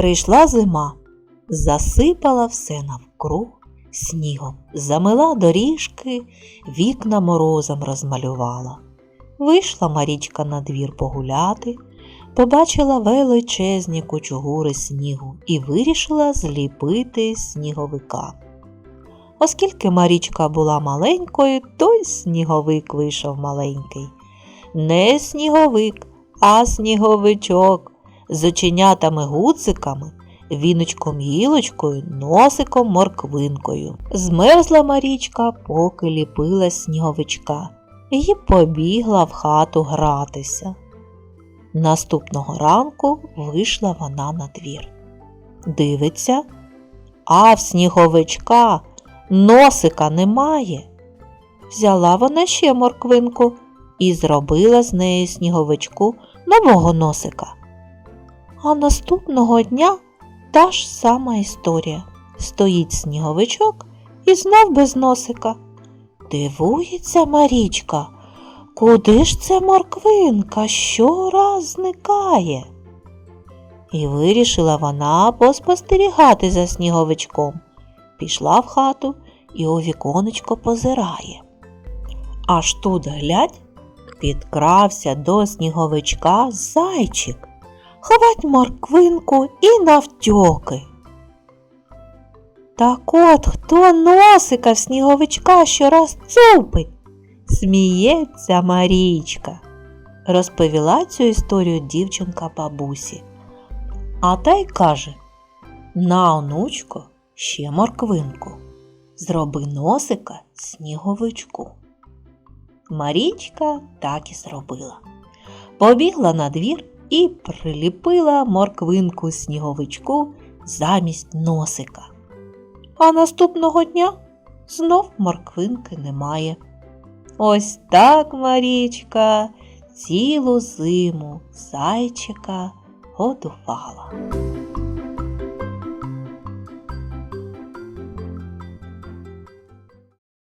Прийшла зима, засипала все навкруг снігом, замила доріжки, вікна морозом розмалювала. Вийшла Марічка на двір погуляти, побачила величезні кучугури снігу і вирішила зліпити сніговика. Оскільки Марічка була маленькою, то й сніговик вийшов маленький. Не сніговик, а сніговичок з оченятами гуциками, віночком гілочкою, носиком морквинкою. Змерзла Марічка, поки ліпила сніговичка, і побігла в хату гратися. Наступного ранку вийшла вона на двір. Дивиться, а в сніговичка носика немає. Взяла вона ще морквинку і зробила з неї сніговичку нового носика. А наступного дня та ж сама історія. Стоїть сніговичок і знов без носика. Дивується Марічка, куди ж це морквинка щораз зникає? І вирішила вона поспостерігати за сніговичком. Пішла в хату і у віконечко позирає. Аж тут глядь, підкрався до сніговичка зайчик. Ховать морквинку і навтьоки. Так от хто носика в сніговичка щораз цупить, сміється Марічка, розповіла цю історію дівчинка бабусі. А та й каже на онучко ще морквинку, зроби носика сніговичку. Марічка так і зробила. Побігла на двір і приліпила морквинку сніговичку замість носика. А наступного дня знов морквинки немає. Ось так Марічка цілу зиму зайчика годувала.